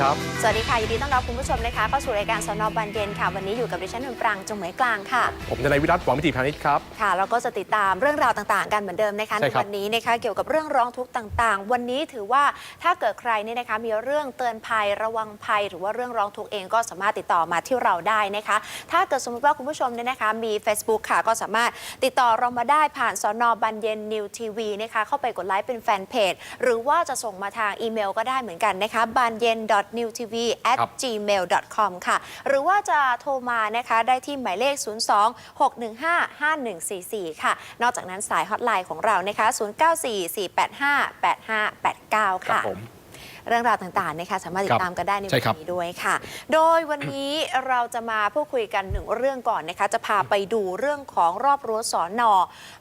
ครับ สวัสดีค่ะ ยินดีต้อนรับคุณผู้ชมนะคะเข้าสู่รายการสนบันเย็นค่ะ วันนี้อยู่กับดิฉันนนปรางจงเหมยกลางค่ะ ผมทนายวิรัตหวังมิติพาณิชย์ครับ ค่ะ เราก็จะติดตามเรื่องราวต่างๆ กันเหมือนเดิมนะคะใช่ในครับวันนี้นะคะเกี่ยวกับเรื่องร้องทุกข์ต่างๆ วันนี้ถือว่าถ้าเกิดใครเนี่ยนะคะมีเรื่องเตือนภัยระวังภัย หรือว่าเรื่องร้องทุกข์เองก็สามารถติดต่อมาที่เราได้นะคะ ถ้าเกิดสมมติว่าคุณผู้ชมเนี่ยนะคะมี Facebook ค่ะก็สามารถติดต่อเรามาได้ผ่านสนบันเย็นนิวทีวีนะคะเข้าไปกดไลค์เป็นแฟนเพจหรือว่าจะส่งมาทางอีเมล ก็ได้เหมือนกันนะคะบันเย็น newtv at ครับ gmail com ค่ะ หรือว่าจะโทรมานะคะได้ที่หมายเลข 02 615 5144 ค่ะ นอกจากนั้นสายฮอตไลน์ของเรานะคะ 094485 8589ครับค่ะผม เรื่องราวต่างๆนะคะสามารถติครัดบตามกันได้ในใช่วันครับนี้ด้วยค่ะ โดยวันนี้เราจะมาพูดคุยกันหนึ่งเรื่องก่อนนะคะจะพาไปดูเรื่องของรอบรั้วสอนอ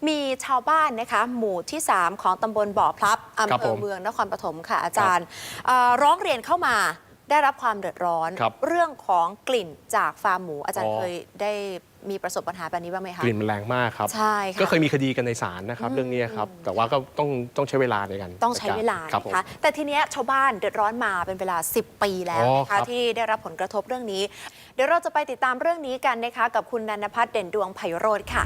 มีชาวบ้านนะคะหมู่ที่ 3 ของตำบลบ่อพลับอำครับเภผอมเมืองนครปฐมค่ะอาจารย์เอ่อร้องเรียนเข้ามาได้รับความเดือดร้อนครับเรื่องของกลิ่นจากฟาร์มหมู อาจารย์อ๋อเคยได้ มีประสบปัญหาแบบนี้บ้างไหมคะ กลิ่นมันแรงมากครับ ใช่ค่ะก็เคยมีคดีกันในศาลนะครับอืมเรื่องนี้ครับ แต่ว่าก็ต้องต้องใช้เวลาในการต้องใช้เวลาครับผม นะคะแต่ทีเนี้ยชาวบ้านเดือดร้อนมาเป็นเวลา 10 ปีแล้วอ๋อนะครัคะบ ที่ได้รับผลกระทบเรื่องนี้ เดี๋ยวเราจะไปติดตามเรื่องนี้กันนะคะ กับคุณนันพัฒน์เด่นดวงไพโรธค่ะ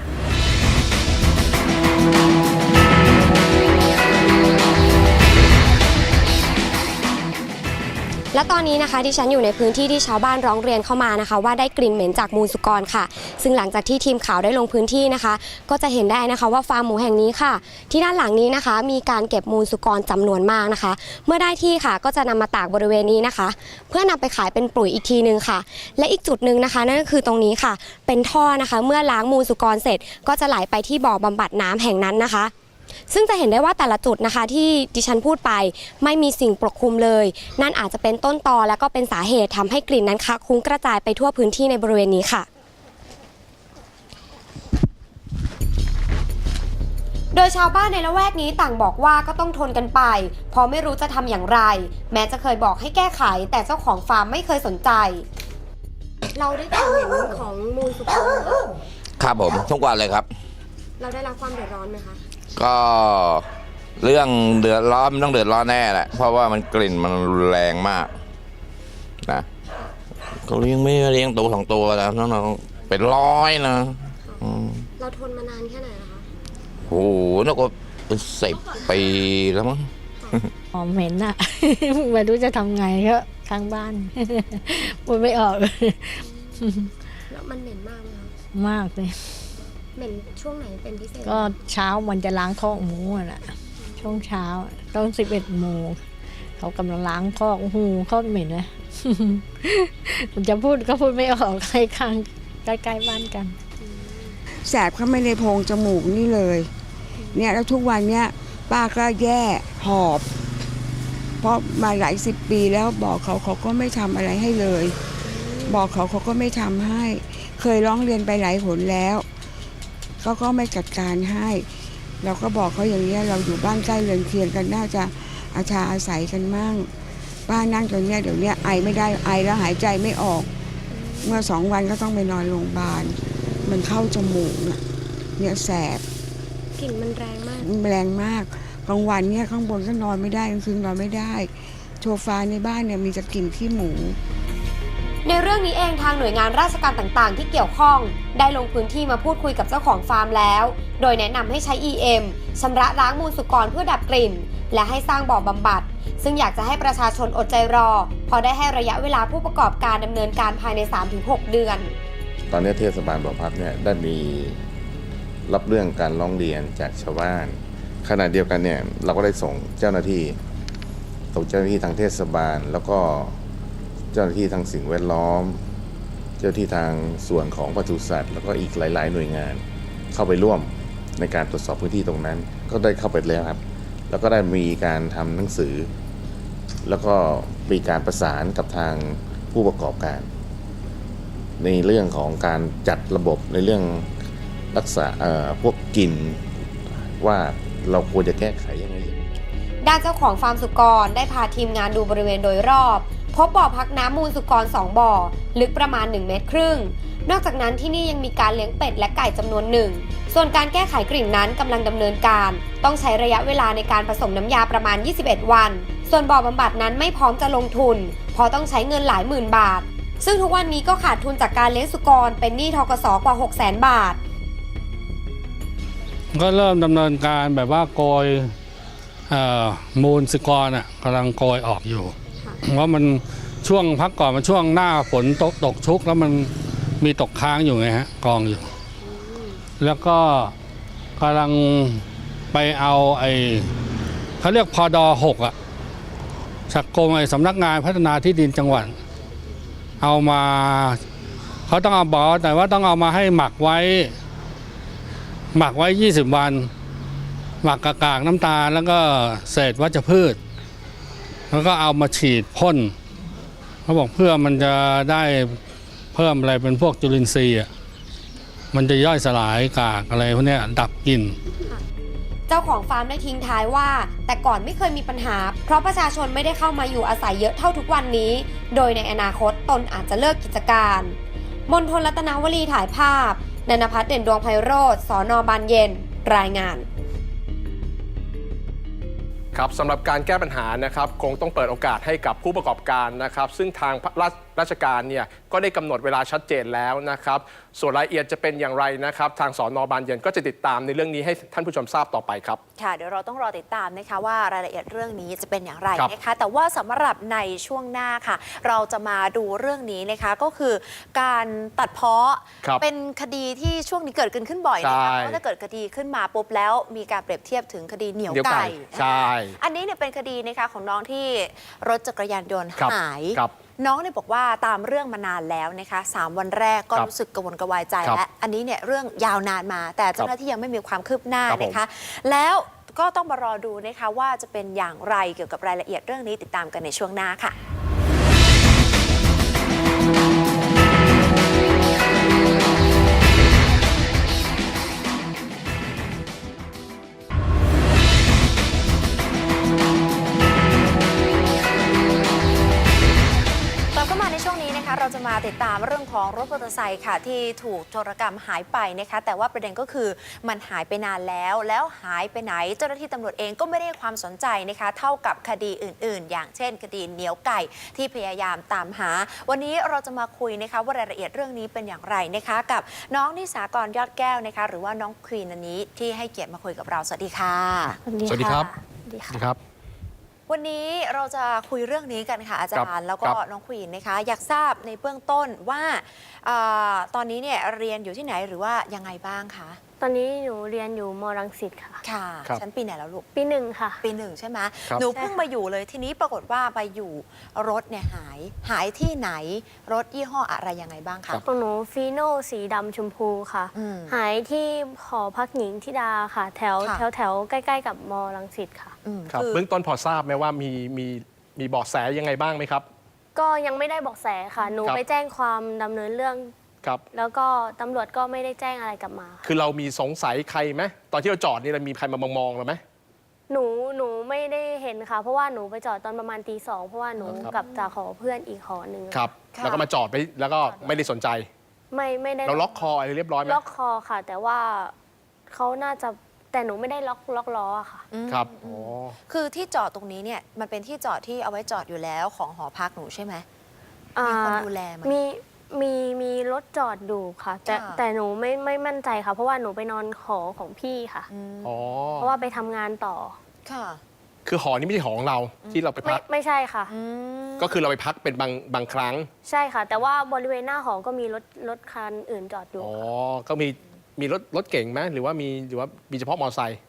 และตอนนี้นะคะที่ฉันอยู่ในพื้นที่ที่ชาวบ้านร้องเรียนเข้ามานะคะ ว่าได้กลิ่นเหม็นจากมูลสุกรค่ะ ซึ่งหลังจากที่ทีมข่าวได้ลงพื้นที่นะคะ ก็จะเห็นได้นะคะว่าฟาร์มหมูแห่งนี้ค่ะ ที่ด้านหลังนี้นะคะ มีการเก็บมูลสุกรจำนวนมากนะคะ เมื่อได้ที่ค่ะก็จะนำมาตากบริเวณนี้นะคะ เพื่อนำไปขายเป็นปุ๋ยอีกทีนึงค่ะ และอีกจุดหนึ่งนะคะ นั่นก็คือตรงนี้ค่ะ เป็นท่อนะคะ เมื่อล้างมูลสุกรเสร็จ ก็จะไหลไปที่บ่อบำบัดน้ำแห่งนั้นนะคะ ซึ่งจะเห็นได้ว่าแต่ละจุดนะคะที่ดิฉันพูดไป ไม่มีสิ่งปกคลุมเลย นั่นอาจจะเป็นต้นตอและก็เป็นสาเหตุทำให้กลิ่นนั้นคะคุ้งกระจายไปทั่วพื้นที่ในบริเวณนี้ค่ะโดยชาวบ้านในละแวกนี้ต่างบอกว่าก็ต้องทนกันไป เพราะไม่รู้จะทำอย่างไร แม้จะเคยบอกให้แก้ไข แต่เจ้าของฟาร์มไม่เคยสนใจ เราได้กลิ่นเหม็นของมูลสุกรครับผมทุกวันเลยครับ เราได้รับความเดือดร้อนไหมคะ ก็เรื่องเดือดร้อนมันต้องเดือดร้อนแน่แหละ เพราะว่ามันกลิ่นมันรุนแรงมากนะเขาเลี้ยงไม่เลี้ยงตัวสองตัวแล้วน้องๆเป็นร้อยนะอืมเราทนมานานแค่ไหนคะโอ้โหน่าก็เป็นสิบปีแล้วมั้ง หอมเหม็นอะ ไม่รู้จะทำไงก็ข้างบ้าน พูดไม่ออก แล้วมันเหม็นมากไหมคะ มากเลย เหม็นช่วงไหนเป็นพิเศษก็เช้ามันจะล้างคอกหมูอะน่ะช่วงเช้าต้องสิบเอ็ดโมงเขากำลังล้างคอกโอ้โหคอกเหม็นเลย มันจะพูดก็พูดไม่ออกใกล้ข้างใกล้ๆบ้านกัน แสบเข้ามาในโพรงจมูกนี่เลย เนี่ยแล้วทุกวันเนี่ยป้าก็แย่หอบ เพราะมาหลายสิบปีแล้วบอกเขาเขาก็ไม่ทำอะไรให้เลย บอกเขาเขาก็ไม่ทำให้ เคยร้องเรียนไปหลายหนแล้ว ก็ก็ไม่จัดการให้ เราก็บอกเขาอย่างเนี้ยเราอยู่บ้านใกล้เรือนเคียงกันน่าจะอาชาอาศัยกันมั่งป้านั่งตรงเนี้ยเดี๋ยวเนี้ยไอไม่ได้ไอแล้วหายใจไม่ออก เมื่อสองวันก็ต้องไปนอนโรงพยาบาล มันเข้าจมูกน่ะเนี่ยแสบกลิ่นมันแรงมากแรงมากกลางวันเนี่ยข้างบนก็นอนไม่ได้กลางคืนนอนไม่ได้ โซฟาในบ้านเนี่ยมีจะกลิ่นขี้หมู ในเรื่องนี้เองทางหน่วยงานราชการต่างๆ ที่เกี่ยวข้อง ได้ลงพื้นที่มาพูดคุยกับเจ้าของฟาร์มแล้ว โดยแนะนำให้ใช้ EM ชำระล้างมูลสุกรเพื่อดับกลิ่น และให้สร้างบ่อบำบัด ซึ่งอยากจะให้ประชาชนอดใจรอ พอได้ให้ระยะเวลาผู้ประกอบการดำเนินการภายใน 3-6 เดือน ตอนนี้เทศบาลบ่อพับเนี่ยได้มีรับเรื่องการร้องเรียนจากชาวบ้าน ขณะเดียวกันเนี่ยเราก็ได้ส่งเจ้าหน้าที่ส่งเจ้าหน้าที่ทางเทศบาลแล้วก็ เจ้าหน้าที่ทางสิ่งแวดล้อม เจ้าหน้าที่ทางส่วนของปศุสัตว์ แล้วก็อีกหลาย ๆ หน่วยงาน เข้าไปร่วมในการตรวจสอบพื้นที่ตรงนั้น ก็ได้เข้าไปแล้วครับ แล้วก็ได้มีการทำหนังสือ แล้วก็มีการประสานกับทางผู้ประกอบการ ในเรื่องของการจัดระบบในเรื่องรักษาพวกกลิ่นว่าเราควรจะแก้ไขยังไงด้านเจ้าของฟาร์มสุกรได้พาทีมงานดูบริเวณโดยรอบ พบบ่อพักน้ำมูลสุกร 2 บ่อ ลึกประมาณ 1 เมตรครึ่ง นอกจากนั้นที่นี่ยังมีการเลี้ยงเป็ดและไก่จำนวนหนึ่ง ส่วนการแก้ไขกลิ่นนั้นกำลังดำเนินการ ต้องใช้ระยะเวลาในการผสมน้ำยาประมาณ 21 วัน ส่วนบ่อบำบัดนั้นไม่พร้อมจะลงทุน เพราะต้องใช้เงินหลายหมื่นบาท ซึ่งทุกวันนี้ก็ขาดทุนจากการเลี้ยงสุกร เป็นหนี้ทกสกว่า 6 0 0 0 0 0 บาท ก็เริ่มดำเนินการแบบว่าโกยเอ่อมูลสุกรอะกำลังโกยออกอยู่ เพรามันช่วงพักก่อนมันช่วงหน้าฝนตกตกชุก แล้วมันมีตกค้างอยู่ไงฮะกองอยู่ แล้วก็กำลังไปเอาไอ้เขาเรียกพอดอหกอะจากกรมไอ้สำนักงานพัฒนาที่ดินจังหวัด เอามาเขาต้องเอาบอแต่ว่าต้องเอามาให้หมักไว้ หมักไว้ 20 วัน หมักกากากน้ำตาลแล้วก็เศษวัชพืช แล้วก็เอามาฉีดพ่นเขาบอกเพื่อมันจะได้เพิ่มอะไรเป็นพวกจุลินทรีย์อะมันจะย่อยสลายกากอะไรพวกนี้ดับกลิ่นเจ้าของฟาร์มได้ทิ้งท้ายว่า แต่ก่อนไม่เคยมีปัญหา เพราะประชาชนไม่ได้เข้ามาอยู่อาศัยเยอะเท่าทุกวันนี้ โดยในอนาคตตนอาจจะเลิกกิจการมนทนรัตนวลีถ่ายภาพนันพัฒน์เด่นดวงไพโรธสอนอบานเย็น รายงาน ครับสำหรับการแก้ปัญหานะครับคงต้องเปิดโอกาสให้กับผู้ประกอบการนะครับ ซึ่งทาง ราชราชการเนี่ยก็ได้กำหนดเวลาชัดเจนแล้วนะครับ ส่วนรายละเอียดจะเป็นอย่างไรนะครับ ทางสอนอบานเย็นก็จะติดตามในเรื่องนี้ให้ท่านผู้ชมทราบต่อไปครับ ค่ะ เดี๋ยวเราต้องรอติดตามนะคะว่ารายละเอียดเรื่องนี้จะเป็นอย่างไรครับนะคะ แต่ว่าสำหรับในช่วงหน้าค่ะ เราจะมาดูเรื่องนี้นะคะก็คือการตัดเพาะครับเป็นคดีที่ช่วงนี้เกิดขึ้นบ่อยนะคะใช่เพราะถ้าเกิดคดีขึ้นมาปุ๊บแล้วมีการเปรียบเทียบถึงคดีเหนียวเดี๋ยวไก่ไก่ใช่ อันนี้เนี่ยเป็นคดีนะคะของน้องที่รถจักรยานยนต์ครับหายครับน้องเนี่ยบอกว่าตามเรื่องมานานแล้วนะคะสามวันแรกก็ครับรู้สึกกระวนกระวายใจครับและอันนี้เนี่ยเรื่องยาวนานมา แต่เจ้าหน้าที่ยังไม่มีความคืบหน้าครับผม นะคะ แล้วก็ต้องมารอดูนะคะว่าจะเป็นอย่างไรเกี่ยวกับรายละเอียดเรื่องนี้ติดตามกันในช่วงหน้าค่ะ ดตามเรื่องของรถมอเตอร์ไซค์ค่ะ ที่ถูกโจรกรรมหายไปนะคะ แต่ว่าประเด็นก็คือมันหายไปนานแล้ว แล้วหายไปไหน เจ้าหน้าที่ตำรวจเองก็ไม่ได้ให้ความสนใจนะคะ เท่ากับคดีอื่น ๆ อย่างเช่น คดีเหนียวไก่ที่พยายามตามหา วันนี้เราจะมาคุยนะคะว่ารายละเอียดเรื่องนี้เป็นอย่างไรนะคะ กับน้องนิสากรยอดแก้วนะคะ หรือว่าน้องควีนอันนี้ที่ให้เกียรติมาคุยกับเราสวัสดีค่ะสวัสดีครับสวัสดีสค่ะวัสดีครับ วันนี้เราจะคุยเรื่องนี้กันค่ะอาจารย์แล้วก็ครับน้องควีนนะคะ อยากทราบในเบื้องต้นว่าเออตอนนี้เนี่ยเรียนอยู่ที่ไหนหรือว่ายังไงบ้างคะตอนนี้หนูเรียนอยู่มรังสิตค่ะ ค่ะครับชั้นปีไหนแล้วลูกปีหนึ่งค่ะ ปีหนึ่งใช่ไหมครับ หนูเพิ่งมาอยู่เลยทีนี้ปรากฏว่าไปอยู่รถเนี่ยหายหายที่ไหนรถยี่ห้ออะไรยังไงบ้างคะของหนูฟีโน่สีดำชมพูค่ะ อืม หายที่หอพักหญิงทิดาค่ะ แถว ค่ะ แถวแถวใกล้ ๆ กับมรังสิตค่ะ อืมครับคือเบื้องต้นพอทราบไหมว่ามีมีมีเบาะแสยังไงบ้างไหมครับ ก็ยังไม่ได้บอกแสค่ะ หนูครับ ไปแจ้งความดำเนินเรื่อง ครับ แล้วก็ตำรวจก็ไม่ได้แจ้งอะไรกลับมาค่ะคือเรามีสงสัยใครไหมตอนที่เราจอดนี่เรามีใครมามองๆเราไหม หนูหนูไม่ได้เห็นค่ะ เพราะว่าหนูไปจอดตอนประมาณตีสองเพราะว่าหนูครับกลับจากหอเพื่อนอีกหอหนึ่งครับ ค่ะ แล้วก็มาจอดไปแล้วก็ไม่ได้สนใจ ไม่ไม่ได้เราล็อกคออะไรเรียบร้อยไหมล็อกคอค่ะ แต่ว่าเขาน่าจะ แต่หนูไม่ได้ล็อกล็อกล้ออะค่ะ อืมครับอ๋อคือที่จอดตรงนี้เนี่ยมันเป็นที่จอดที่เอาไว้จอดอยู่แล้วของหอพักหนูใช่ไหมอ่ามีคนดูแลไหม มีมีมีรถจอดดูค่ะ แต่ค่ะ แต่หนูไม่ไม่มั่นใจค่ะ เพราะว่าหนูไปนอนหอของพี่ค่ะ อืมอ๋อเพราะว่าไปทำงานต่อค่ะ คือหอนี้ไม่ใช่หอของเราที่เราไปไม่พัก ไม่ใช่ค่ะ อืมก็คือเราไปพักเป็นบางบางครั้ง ใช่ค่ะ แต่ว่าบริเวณหน้าหอก็มีรถรถคันอื่นจอดอยู่อ๋อก็มี มีรถรถเก่งไหมหรือว่ามีหรือว่ามีเฉพาะมอเตอร์ไซค์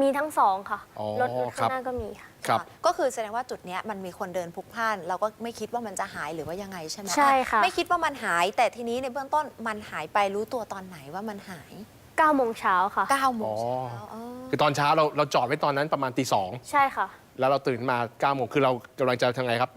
มีทั้งสองค่ะอ๋อรถรถครัข้าบ งหน้าก็มีค่ะ ครับะก็คือแสดงว่าจุดเนี้ยมันมีคนเดินพลุกพล่าน เราก็ไม่คิดว่ามันจะหายหรือว่ายังไงใช่ไหมใช่ค่ะ ไม่คิดว่ามันหายแต่ทีนี้ในเบื้องต้นมันหายไปรู้ตัวตอนไหนว่ามันหาย9โมงเช้าค่ะ9โมงอ๋อเช้าอ๋อคือตอนเช้าเราเราจอดไว้ตอนนั้นประมาณตีสองใช่ค่ะแล้วเราตื่นมา9ก้าโมงคือเรากำลังจะทำไงครับ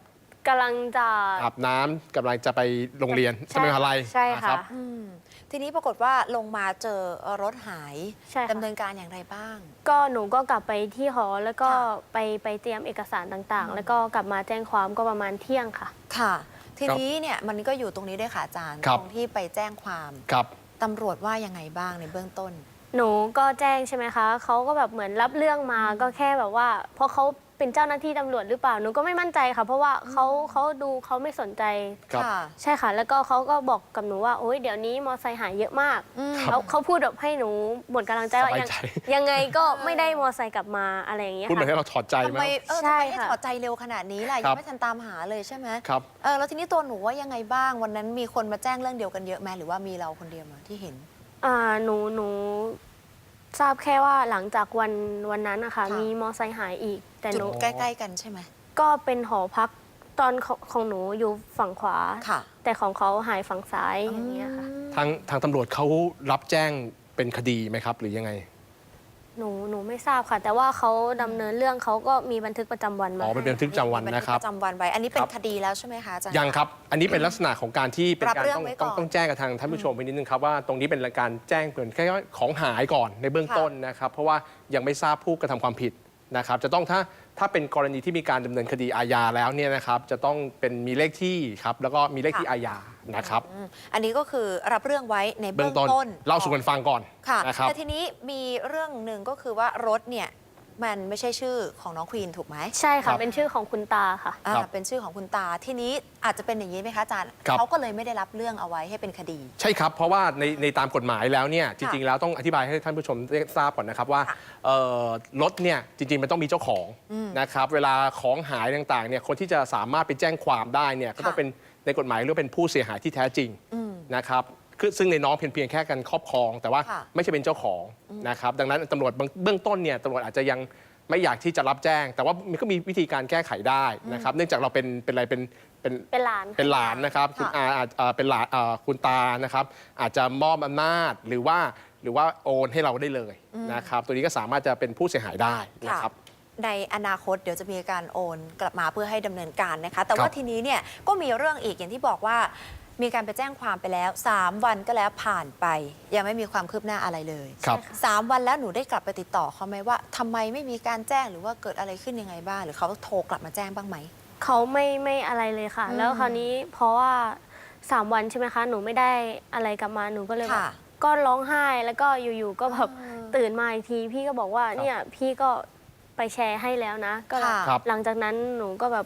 กำลังจะอาบน้ำกำลังจะไปโรงเรียนใช่จะไปมหาลัยใช่ค่ะ รับ อืม ทีนี้ปรากฏว่าลงมาเจอรถหายใช่ค่ะ ดำเนินการอย่างไรบ้าง ก็หนูก็กลับไปที่หอแล้วก็ค่ะไปไปเตรียมเอกสารต่างๆแล้วก็กลับมาแจ้งความก็ประมาณเที่ยงค่ะ ค่ะ ทีนี้เนี่ยมันก็อยู่ตรงนี้ด้วยค่ะอาจารย์ครับ ตรงที่ไปแจ้งความครับ ตำรวจว่ายังไงบ้างในเบื้องต้น หนูก็แจ้งใช่ไหมคะเขาก็แบบเหมือนรับเรื่องมาก็แค่แบบว่าเพราะเขา เป็นเจ้าหน้าที่ตำรวจหรือเปล่าหนูก็ไม่มั่นใจค่ะ เพราะว่าเขาเขาดูเขาไม่สนใจ ครับ ค่ะ ใช่ค่ะ แล้วก็เขาก็บอกกับหนูว่าโอ้ยเดี๋ยวนี้มอไซค์หายเยอะมากอืมเขาเขาพูดแบบให้หนูหมดกำลังใจว่าสบายยังใจ ยังไงก็ไม่ได้มอไซค์กลับมาอะไรอย่างเงี้ยพูดเหมือนค่ะให้เราถอดใจทำไหม ไมเออใช่ทำไมให้ค่ะ ถอดใจเร็วขนาดนี้ล่ะครัยับงไม่ทันตามหาเลยใช่ไหมครับ เออแล้วทีนี้ตัวหนูว่ายังไงบ้างวันนั้นมีคนมาแจ้งเรื่องเดียวกันเยอะไหมหรือว่ามีเราคนเดียวมาที่เห็น อ่าหนูหนู ทราบแค่ว่าหลังจากวันวันนั้นนะคะค่ะ มีมอไซค์หายอีก แต่หจุนูดใกล้ๆกันใช่ไหม ก็เป็นหอพักตอนของของหนูอยู่ฝั่งขวา ค่ะ แต่ของเขาหายฝั่งซ้ายอย่างเงี้ยค่ะ ทางทางตำรวจเขารับแจ้งเป็นคดีไหมครับ หรือยังไง หนูหนูไม่ทราบค่ะ แต่ว่าเขาดำเนินเรื่องเขาก็มีบันทึกประจำวันมาอ๋อมันเป็นบันทึกประจำวันนะครับ มีบัทึกประจำวันไว้ อันนี้เป็นครับ คดีแล้วใช่ไหมคะอาจารย์ ยังครับ อันนี้เป็นลักษณะของการที่เป็นรับการเรื่องต้องไว้ก่ต้ออนงต้องแจ้งกับทางท่านผู้ชมไปนิดนึงครับว่าตรงนี้เป็นการแจ้งเกินแค่ว่าของหายก่อนในเบื้องค่ะ ต้นนะครับ เพราะว่ายังไม่ทราบผู้กระทำความผิดนะครับ จะต้องถ้า ถ้าเป็นกรณีที่มีการดำเนินคดีอาญาแล้วเนี่ยนะครับ จะต้องเป็นมีเลขที่ครับแล้วก็มีเลขที่อาญานะครับอืมอันนี้ก็คือรับเรื่องไว้ในเบื้เบื้อองงต้นต้นเล่าสู่กันฟังก่อนค่ะนะครับแต่ทีนี้มีเรื่องหนึ่งก็คือว่ารถเนี่ย มันไม่ใช่ชื่อของน้องควีนถูกไหมใช่ครัค่ะบเป็นชื่อของคุณตาค่ะ อ่าครับเป็นชื่อของคุณตาทีนี้อาจจะเป็นอย่างนี้ไหมคะอาจารย์ครับ เขาก็เลยไม่ได้รับเรื่องเอาไว้ให้เป็นคดี ใช่ครับ เพราะว่าในในตามกฎหมายแล้วเนี่ยจริง ๆ แล้วต้องอธิบายให้ท่านผู้ชมได้ทราบก่อนนะครับว่าค่ะเอ่อรถเนี่ยจริง ๆ มันต้องมีเจ้าของนะครับเวลาของหายต่างๆเนี่ยคนที่จะสามารถไปแจ้งความได้เนี่ยก็ต้องค่ะ เป็นในกฎหมายเรียกว่าเป็นผู้เสียหายที่แท้จริงอืมนะครับ คือซึ่งในน้องเพียงเพียงแค่การครอบครอง แต่ว่าค่ะไม่ใช่เป็นเจ้าของนะครับดังนั้นตำรวจเบื้องต้นเนี่ยตำรวจอาจจะยังไม่อยากที่จะรับแจ้ง แต่ว่ามันก็มีวิธีการแก้ไขได้นะครับเนื่องจากเราเป็นเป็นอะไรเป็นเป็นเป็นหลานเป็นหลานนะครับค่ะคุณอาอาจเอ่อเป็นหลานเอ่อคุณตานะครับอาจจะมอบอำนาจหรือว่าหรือว่าโอนให้เราได้เลยนะครับตัวนี้ก็สามารถจะเป็นผู้เสียหายได้นะครับ ในอนาคตเดี๋ยวจะมีการโอนกลับมาเพื่อให้ดำเนินการนะคะ แต่ว่าครับ ทีนี้เนี่ยก็มีเรื่องอีกอย่างที่บอกว่า มีการไปแจ้งความไปแล้ว 3 วันก็แล้วผ่านไป ยังไม่มีความคืบหน้าอะไรเลยครับ สามวันแล้วหนูได้กลับไปติดต่อเขาไหมว่าทำไมไม่มีการแจ้งหรือว่าเกิดอะไรขึ้นยังไงบ้างหรือเขาโทรกลับมาแจ้งบ้างไหม เขาไม่ไม่อะไรเลยค่ะ อืม แล้วคราวนี้เพราะว่าสามวันใช่ไหมคะ หนูไม่ได้อะไรกลับมาหนูก็เลยแบบค่ะ ก็ร้องไห้แล้วก็อยู่ๆก็แบบอืมตื่นมาอีกที พี่ก็บอกว่าเนี่ยพี่ก็ไปแชร์ให้แล้วนะ ก็แบบค่ะ ครับ หลังจากนั้นหนูก็แบบ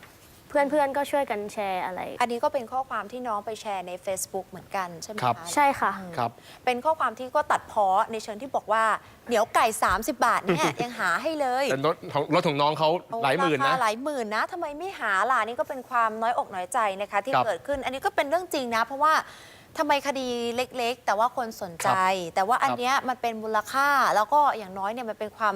เพื่อนๆก็ช่วยกันแชร์อะไร อันนี้ก็เป็นข้อความที่น้องไปแชร์ใน Facebook เหมือนกันใช่ไหมครับ คะใช่ค่ะ ครับ เป็นข้อความที่ก็ตัดเพ้อในเชิงที่บอกว่าเดี๋ยวไก่ 30 บาทเนี่ย ยังหาให้เลยเป็นรถของรถของน้องเขาโอ้หลายหมื่นรานะ คาหลายหมื่นนะทำไมไม่หาล่ะนี่ก็เป็นความน้อยอกน้อยใจนะคะ ที่ครับเกิดขึ้น อันนี้ก็เป็นเรื่องจริงนะ เพราะว่าทำไมคดีเล็กๆ แต่ว่าคนสนใจ แต่ว่าอันเนี้ยมันเป็นมูลค่าแล้วก็อย่างน้อยเนี่ยมันเป็นความ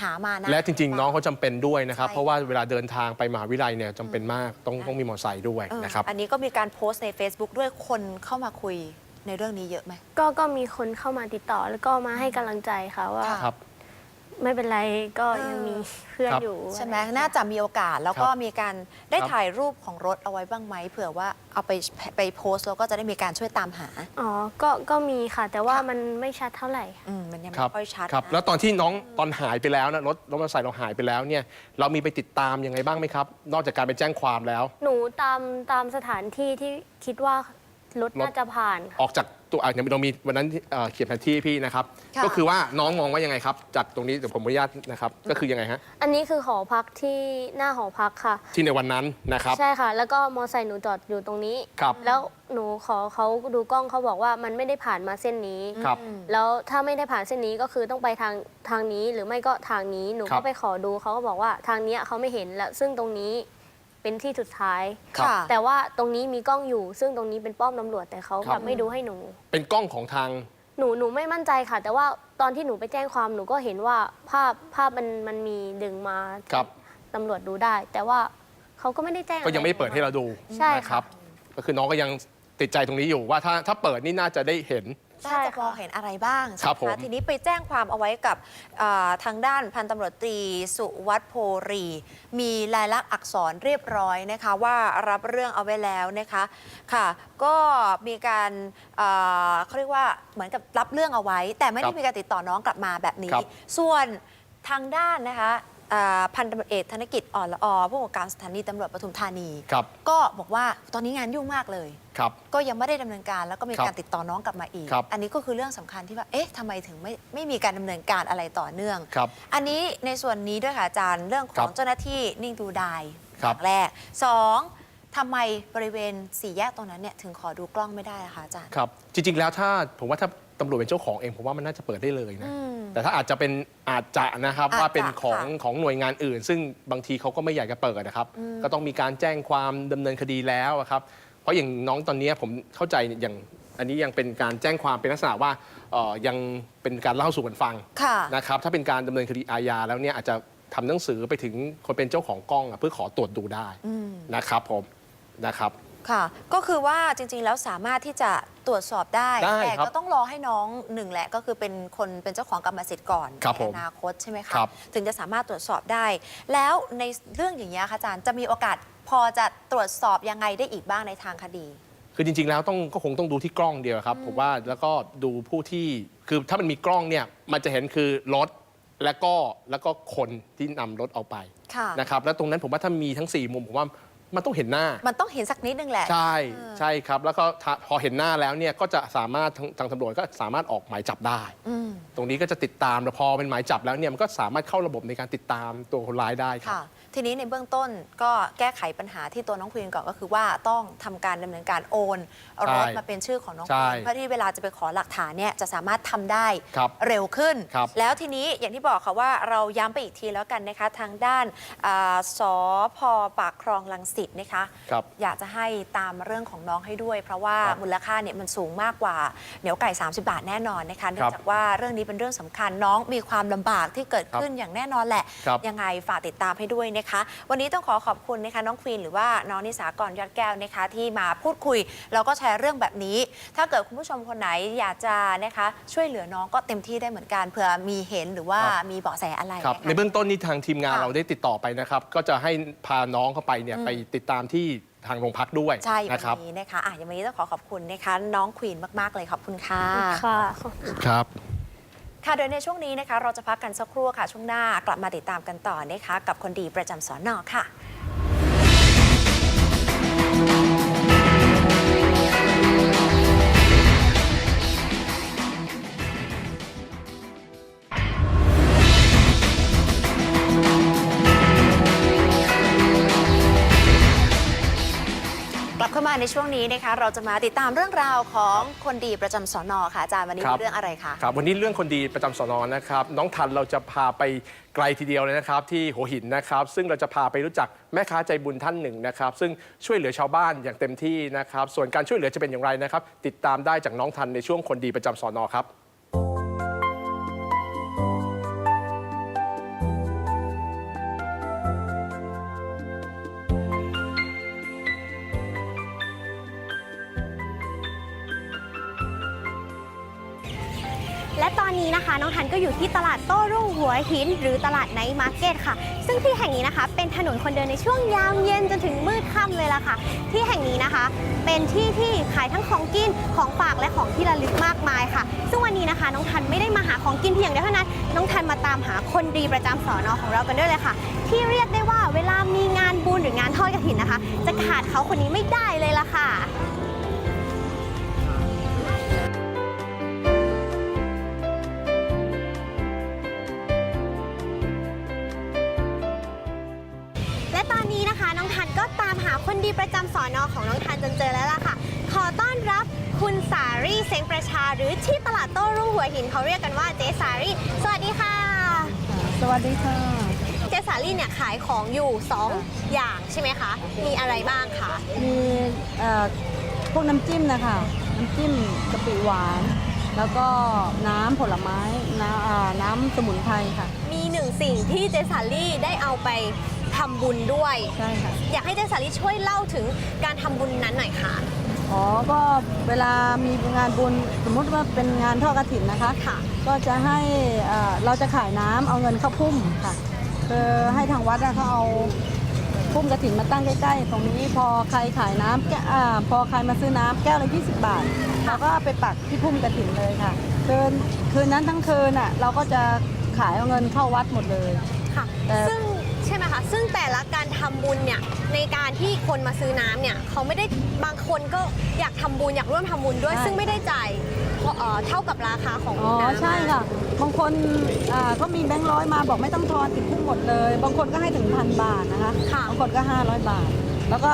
หามานะ และจริง ๆ น้องเขาจำเป็นด้วยนะครับ ใช่ เพราะว่าเวลาเดินทางไปมหาวิทยาลัยเนี่ยจำเป็นมากต้องต้องมีมอเตอร์ไซค์ด้วยเออนะครับ อันนี้ก็มีการโพสต์ใน Facebook ด้วยคนเข้ามาคุยในเรื่องนี้เยอะไหม ก็ก็มีคนเข้ามาติดต่อแล้วก็มาให้กำลังใจค่ะว่าค่ะครับ ไม่เป็นไรก็ยังมีเพื่อนครับ อยู่ใช่ไหมอะไรอย่งเงี้ยน่าจะมีโอกาสแล้วก็ครับมีการได้ครับถ่ายรูปของรถเอาไว้บ้างไหมเผื่อว่าเอาไปไปโพสต์แล้วก็จะได้มีการช่วยตามหา อ๋อก็ก็มีค่ะ แต่ว่าค่ะมันไม่ชัดเท่าไหร่ อืมมันยังครับไม่ค่อยชัดครับ นะแล้วตอนที่น้องตอนหายไปแล้วนะรถรถมอเตอร์ไซค์เราหายไปแล้วเนี่ยเรามีไปติดตามยังไงบ้างไหมครับ นอกจากการไปแจ้งความแล้ว หนูตามตามสถานที่ที่คิดว่า รถรถน่าจะผ่านค่ะออกจากตัวอะเดี๋ยวเรามีวันนั้นเอ่อเขียนแผนที่พี่นะครับ ค่ะ ก็คือว่าน้องมองว่ายังไงครับ จากตรงนี้เดี๋ยวผมอนุญาตนะครับ ก็คือยังไงฮะ อันนี้คือหอพักที่หน้าหอพักค่ะ ที่ในวันนั้นนะครับ ใช่ค่ะ แล้วก็มอไซค์หนูจอดอยู่ตรงนี้ ครับ แล้วหนูขอเขาดูกล้องเขาบอกว่ามันไม่ได้ผ่านมาเส้นนี้ ครับ แล้วถ้าไม่ได้ผ่านเส้นนี้ก็คือต้องไปทางทางนี้หรือไม่ก็ทางนี้หนูครัก็บ ไปขอดูเขาก็บอกว่าทางเนี้ยเขาไม่เห็นแล้วซึ่งตรงนี้ เป็นที่สุดท้าย ครับ ค่ะ แต่ว่าตรงนี้มีกล้องอยู่ ซึ่งตรงนี้เป็นป้อมตำรวจแต่เขาคกรัลับบไม่ดูให้หนู เป็นกล้องของทาง หนูหนูไม่มั่นใจค่ะ แต่ว่าตอนที่หนูไปแจ้งความหนูก็เห็นว่าภาพภาพมันมันมีดึงมาครับ ตำรวจดูได้ แต่ว่าเขาก็ไม่ได้แจ้งก็ยังไม่เปิดให้เราดูใช่นะคค่ะ รับ ก็คือน้องก็ยังติดใจตรงนี้อยู่ว่าถ้าถ้าเปิดนี่น่าจะได้เห็น น่าจะมองเห็นอะไรบ้างครับใช่ไหมผม คะทีนี้ไปแจ้งความเอาไว้กับอ่าทางด้านพันตำรวจตรีสุวัฒโพรี มีลายลักษณ์อักษรเรียบร้อยนะคะ ว่ารับเรื่องเอาไว้แล้วนะคะค่ะ ก็มีการอ่าเขาเรียกว่าเหมือนกับรับเรื่องเอาไว้ แต่ไม่ได้ครับมีการติดต่อน้องกลับมาแบบนี้ ครับ ส่วนทางด้านนะคะอ่า พันตำรวจเอกธนกิจอ่อนละออผู้กำกับการสถานีตำรวจปทุมธานี ครับ ก็บอกว่าตอนนี้งานยุ่งมากเลย ครับ ก็ยังไม่ได้ดำเนินการแล้วก็มีครับการติดต่อน้องกลับมาอีก ครับ อันนี้ก็คือเรื่องสำคัญที่ว่าเอ๊ะทำไมถึงไม่ไม่มีการดำเนินการอะไรต่อเนื่อง ครับ อันนี้ในส่วนนี้ด้วยค่ะอาจารย์เรื่องขครัองบเจ้าหน้าที่นิ่งดูดายครับ อย่างแรกสองทำไมบริเวณสี่แยกตรงนั้นเนี่ยถึงขอดูกล้องไม่ได้ล่ะคะอาจารย์ ครับ จริง ๆ แล้วถ้าผมว่าถ้าตำรวจเป็นเจ้าของเอง ผมว่ามันน่าจะเปิดได้เลยนะ อืม แต่ถ้าอาจจะเป็นอาจจะนะครับอาจจะว่าเป็นของค่ะของหน่วยงานอื่น ซึ่งบางทีเขาก็ไม่อยากจะเปิดนะครับอืมก็ต้องมีการแจ้งความดำเนินคดีแล้วอะครับเพราะอย่างน้องตอนนี้ผมเข้าใจอย่างอันนี้ยังเป็นการแจ้งความเป็นลักษณะว่าเอ่อยังเป็นการเล่าสู่กันฟังค่ะ นะครับถ้าเป็นการดำเนินคดีอาญาแล้วเนี่ยอาจจะทำหนังสือไปถึงคนเป็นเจ้าของกล้องอะเพื่อขอตรวจดูได้อืมนะครับผมนะครับ ค่ะ ก็คือว่าจริงๆ แล้วสามารถที่จะตรวจสอบได้ ได้แต่ครับก็ต้องรอให้น้องหนึ่งแหละ ก็คือเป็นคนเป็นเจ้าของกรรมสิทธิ์ก่อนครับในผมอนาคตใช่ไหมคะ ครับ ถึงจะสามารถตรวจสอบได้ แล้วในเรื่องอย่างนี้ยค่ะอาจารย์จะมีโอกาสพอจะตรวจสอบยังไงได้อีกบ้างในทางคดี คือจริง ๆ แล้วต้องก็คงต้องดูที่กล้องเดียวครับผมว่าแล้วก็ดูผู้ที่คือถ้ามันมีกล้องเนี่ยมันจะเห็นคือรถแล้วก็แล้วก็คนที่นำรถเอาไปค่ะ นะครับแล้วตรงนั้นผมว่าถ้ามีทั้ง 4 มุมผมว่า มันต้องเห็นหน้า มันต้องเห็นสักนิดนึงแหละ ใช่เออใช่ครับ แล้วก็ถ้าพอเห็นหน้าแล้วเนี่ยก็จะสามารถทางทางตำรวจก็สามารถออกหมายจับได้ อืม ตรงนี้ก็จะติดตามแล้วพอเป็นหมายจับแล้วเนี่ยมันก็สามารถเข้าระบบในการติดตามตัวคนร้ายได้ครับ ค่ะ ทีนี้ในเบื้องต้นก็แก้ไขปัญหาที่ตัวน้องควีนก่อนก็คือว่าต้องทำการดำเนินการโอนเอารถใช่มาเป็นชื่อของน้องคใช่วีนเพื่อที่เวลาจะไปขอหลักฐานเนี่ยจะสามารถทำได้ครับเร็วขึ้นครับแล้วทีนี้อย่างที่บอกค่ะว่าเราย้ำไปอีกทีแล้วกันนะคะทางด้านอ่าสพปากคลองลังสิตนะคะครับอยากจะให้ตามเรื่องของน้องให้ด้วย เพราะว่าครับมูลค่าเนี่ยมันสูงมากกว่าเหนียวไก่ 30 บาทแน่นอนนะคะเนื่องจากว่าเรื่องนี้เป็นเรื่องสำคัญน้องมีความลำบากที่เกิดขึ้นอย่างแน่นอนแหละครับยังไงฝากติดตามให้ด้วยนะคะวันนี้ต้องขอขอบคุณนะคะน้องควีนหรือว่าน้องนิสากรยอดแก้วนะคะที่มาพูดคุยแล้วก็แชร์เรื่องแบบนี้ ถ้าเกิดคุณผู้ชมคนไหนอยากจะนะคะช่วยเหลือน้องก็เต็มที่ได้เหมือนกันเผื่อมีเห็นหรือว่าครับมีเบาะแสอะไรครับนะคะในเบื้องต้นนี้ทางทีมงานค่ะเราได้ติดต่อไปนะครับ ก็จะให้พาน้องเข้าไปเนี่ยอืมไปติดตามที่ทางโรงพักด้วยใช่วันะครับนนี้นะคะอะอย่างวันนี้ต้องขอขอบคุณนะคะน้องควีนมากๆเลยขอบคุณค่ะ ค่ะครับ ค่ะ โดยในช่วงนี้นะคะ เราจะพักกันสักครู่ค่ะ ช่วงหน้ากลับมาติดตามกันต่อนะคะ กับคนดีประจำสอนอค่ะ มาในช่วงนี้นะคะเราจะมาติดตามเรื่องราวของคนดีประจำสอนอค่ะอาจารย์วันนี้ครับมีเรื่องอะไรคะครับวันนี้เรื่องคนดีประจำสนนะครับน้องทันเราจะพาไปไกลทีเดียวเลยนะครับที่หัวหินนะครับ ซึ่งเราจะพาไปรู้จักแม่ค้าใจบุญท่านหนึ่งนะครับ ซึ่งช่วยเหลือชาวบ้านอย่างเต็มที่นะครับ ส่วนการช่วยเหลือจะเป็นอย่างไรนะครับ ติดตามได้จากน้องทันในช่วงคนดีประจำสนครับ ตอนนี้นะคะน้องทันก็อยู่ที่ตลาดโต้รุ่งหัวหิน หรือตลาดไนท์มาร์เก็ตค่ะ ซึ่งที่แห่งนี้นะคะ เป็นถนนคนเดินในช่วงยามเย็นจนถึงมืดค่ำเลยล่ะค่ะ ที่แห่งนี้นะคะ เป็นที่ที่ขายทั้งของกินของฝากและของที่ระลึกมากมายค่ะ ซึ่งวันนี้นะคะ น้องทันไม่ได้มาหาของกินเพียงเดียวเท่านั้น น้องทันมาตามหาคนดีประจำสอนอของเรากันด้วยเลยค่ะ ที่เรียกได้ว่าเวลามีงานบุญหรืองานทอดกระถินนะคะ จะขาดเขาคนนี้ไม่ได้เลยล่ะค่ะและ ดีประจำสอนอของน้องทันจนเจอแล้วล่ะค่ะ ขอต้อนรับคุณสารีเซงประชาหรือที่ตลาดโต้รุ่งหัวหินเขาเรียกกันว่าเจสารีสวัสดีค่ะ สวัสดีค่ะ เจสารีเนี่ยขายของอยู่2อย่างใช่ไหมคะ มีอะไรบ้างคะ มีเอ่อพวกน้ำจิ้มนะคะ น้ำจิ้มกะปิหวาน แล้วก็น้ำผลไม้น้ำอ่าน้ำสมุนไพรค่ะ มีหนึ่งสิ่งที่เจสารีได้เอาไป ทำบุญด้วย ใช่ค่ะ อยากให้เจสารีช่วยเล่าถึงการทำบุญนั้นหน่อยค่ะ อ๋อ ก็เวลามีงานบุญสมมุติว่าเป็นงานทอดกระถินนะคะ ค่ะ ก็จะให้เอ่อเราจะขายน้ำเอาเงินเข้าพุ่มค่ะคือให้ทางวัดอะเขาเอาพุ่มกระถินมาตั้งใกล้ๆ ตรงนี้พอใครขายน้ำแก้วอ่าพอใครมาซื้อน้ำแก้วละ20 บาทเราก็เอาไปปักที่พุ่มกระถินเลยค่ะคืนคืนนั้นทั้งคืนอะเราก็จะขายเอาเงินเข้าวัดหมดเลย ค่ะ แต่ซึ่ง ช่ไหมคะ ซึ่งแต่ละการทำบุญเนี่ยในการที่คนมาซื้อน้ำเนี่ยเขาไม่ได้บางคนก็อยากทำบุญอยากร่วมทำบุญด้วยใช่ซึ่งไม่ได้จ่ายเอ่อเท่ากับราคาของอ๋อน้ำใช่ค่ะ บางคนอ่าก็มีแบงค์ร้อยมาบอกไม่ต้องทอนติดคุกหมดเลย บางคนก็ให้ถึงพันบาทนะคะค่ะ บางคนก็ 500 บาท แล้วก็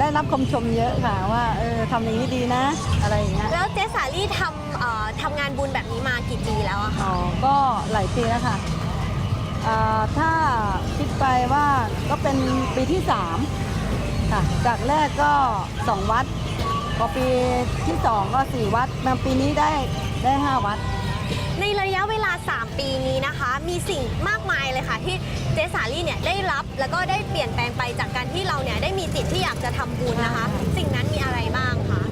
ได้รับคำชมเยอะค่ะว่าเออทำอย่างนี้ดีนะ อะไรอย่างเงี้ยแล้วเจ๊สาลี่ทำเอ่อทำงานบุญแบบนี้มากี่ปีแล้วอะคะ อ๋อก็หลายปีแล้วค่ะอ่า ถ้าคิดไปว่าก็เป็นปีที่3ค่ะจากแรกก็2วัดพอปีที่2ก็4วัดมาปีนี้ได้ได้5วัด ในระยะเวลา 3 ปีนี้นะคะ มีสิ่งมากมายเลยค่ะที่เจ๊สาลี่เนี่ยได้รับแล้วก็ได้เปลี่ยนแปลงไปจากการที่เราเนี่ยได้มีจิตที่อยากจะทำบุญนะคะ สิ่งนั้นมีอะไรบ้างคะ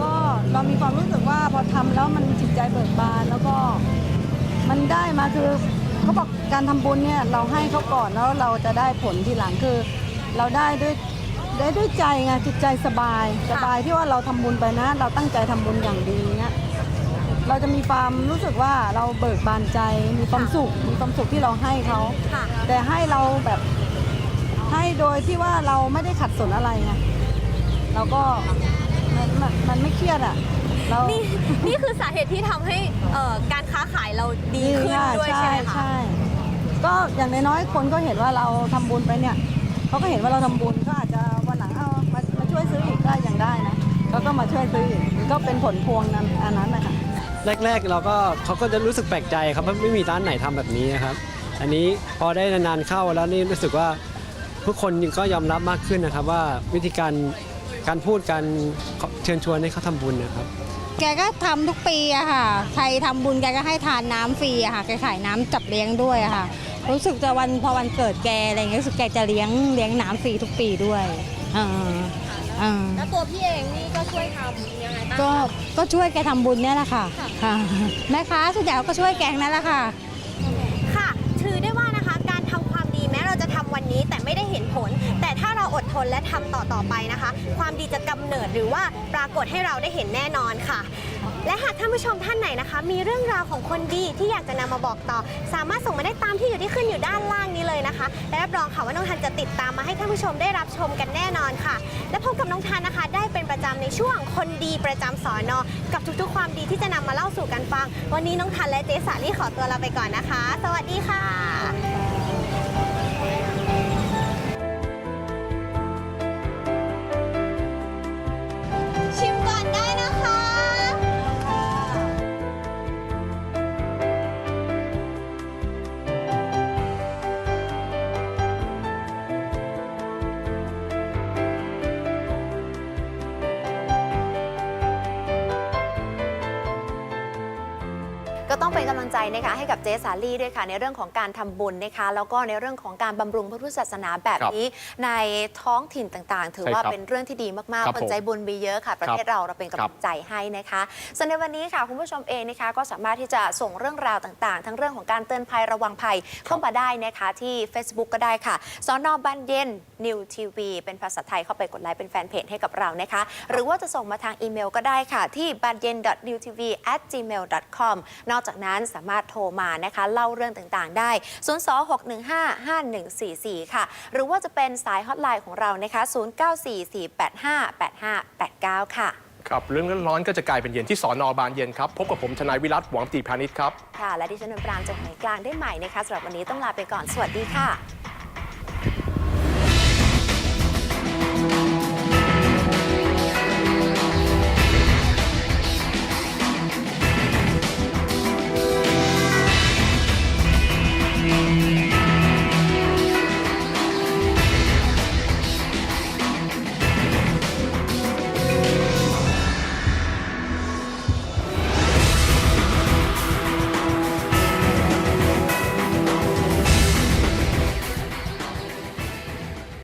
ก็เรามีความรู้สึกว่าพอทำแล้วมันจิตใจเบิกบานแล้วก็มันได้มาคือ เขาบอกการทำบุญเนี่ยเราให้เขาก่อนแล้วเราจะได้ผลทีหลังคือ เราได้ด้วยได้ด้วยใจไงจิตใจสบายสบายที่ว่าเราทำบุญไปนะ เราตั้งใจทำบุญอย่างดีเงี้ยเราจะมีความรู้สึกว่าเราเบิกบานใจมีความสุขมีความสุขที่เราให้เขาแต่ให้เราแบบให้โดยที่ว่าเราไม่ได้ขัดสนอะไรไงเราก็มันมันมันไม่เครียดอะ เรานี่นี่คือสาเหตุที่ทำให้เอ่อการค้าขายเราดีขึ้นค่ะด้วยใช่ไหมคะ ใช่ก็อย่างน้อยๆคนก็เห็นว่าเราทำบุญไปเนี่ยเขาก็เห็นว่าเราทำบุญก็อาจจะวันหลังเอามามาช่วยซื้ออีกได้อย่างได้นะเขาก็มาช่วยซื้ออีกก็เป็นผลพวงนั้นอันนั้นนะคะ แรกๆเราก็เขาก็จะรู้สึกแปลกใจครับว่าไม่มีร้านไหนทำแบบนี้นะครับ อันนี้พอได้นานๆเข้าแล้วนี่รู้สึกว่าทุกคนก็ยอมรับมากขึ้นนะครับว่าวิธีการการพูดการเชิญชวนให้เขาทำบุญนะครับ แกก็ทำทุกปีอะค่ะ ใครทำบุญแกก็ให้ทานน้ำฟรีอะค่ะแกขายน้ำจับเลี้ยงด้วยอะค่ะ รู้สึกจะวันพอวันเกิดแกอะไรเงี้ยรู้สึกแกจะเลี้ยงเลี้ยงน้ำฟรีทุกปีด้วยเออเออแล้วตัวพี่เองนี่ก็ช่วยทำยังไงบ้างก็คะก็ช่วยแกทำบุญเนี่ยแหละค่ะค่ะ แม่ค้าส่วนใหญ่ก็ช่วยแกงนั่นแหละค่ะค่ะ ทนและทำต่อต่อไปนะคะ ความดีจะกำเนิดหรือว่าปรากฏให้เราได้เห็นแน่นอนค่ะ และหากท่านผู้ชมท่านไหนนะคะ มีเรื่องราวของคนดีที่อยากจะนำมาบอกต่อ สามารถส่งมาได้ตามที่อยู่ที่ขึ้นอยู่ด้านล่างนี้เลยนะคะและรับรองค่ะว่าน้องทันจะติดตามมาให้ท่านผู้ชมได้รับชมกันแน่นอนค่ะ และพบกับน้องทันนะคะ ได้เป็นประจำในช่วงคนดีประจำสอนอกับทุกๆ ความดีที่จะนำมาเล่าสู่กันฟัง วันนี้น้องทันและเจสาลี่ขอตัวลาไปก่อนนะคะ สวัสดีค่ะ เป็นกำลังใจนะคะให้กับเจสาลี่ด้วยค่ะในเรื่องของการทำบุญนะคะแล้วก็ในเรื่องของการบำรุงพระพุทธศาสนาแบบนี้ ในท้องถิ่นต่างๆ ถือว่าใช่ครับเป็นเรื่องที่ดีมากครับๆคนใจบุญมีเยอะค่ะ ประเทศเราเราเป็นกำลังใจให้นะคะส่วนในวันนี้ค่ะคุณผู้ชมเองนะคะก็สามารถที่จะส่งเรื่องราวต่างๆ ทั้งเรื่องของการเตือนภัยระวังภัยเข้ามาได้นะคะที่ Facebook ก็ได้ค่ะสอนอบันเย็น New TV เป็นภาษาไทยเข้าไปกดไลค์เป็นแฟนเพจให้กับเรานะคะ หรือว่าจะส่งมาทางอีเมลก็ได้ค่ะที่ b a n y e n n e w t v g m a i l com นอกจากนั้นสามารถโทรมานะคะเล่าเรื่องต่างๆ ได้ 026155144 ค่ะ หรือว่าจะเป็นสายฮอตไลน์ของเรานะคะ 0944858589 ค่ะ ครับเรื่องร้อนๆก็จะกลายเป็นเย็นที่สอนอบานเย็นครับ พบกับผมทนายวิรัตหวังตีพาณิชย์ครับ ค่ะ และดิฉันนนปรางจากไหนกลางได้ใหม่นะคะสำหรับวันนี้ต้องลาไปก่อน สวัสดีค่ะ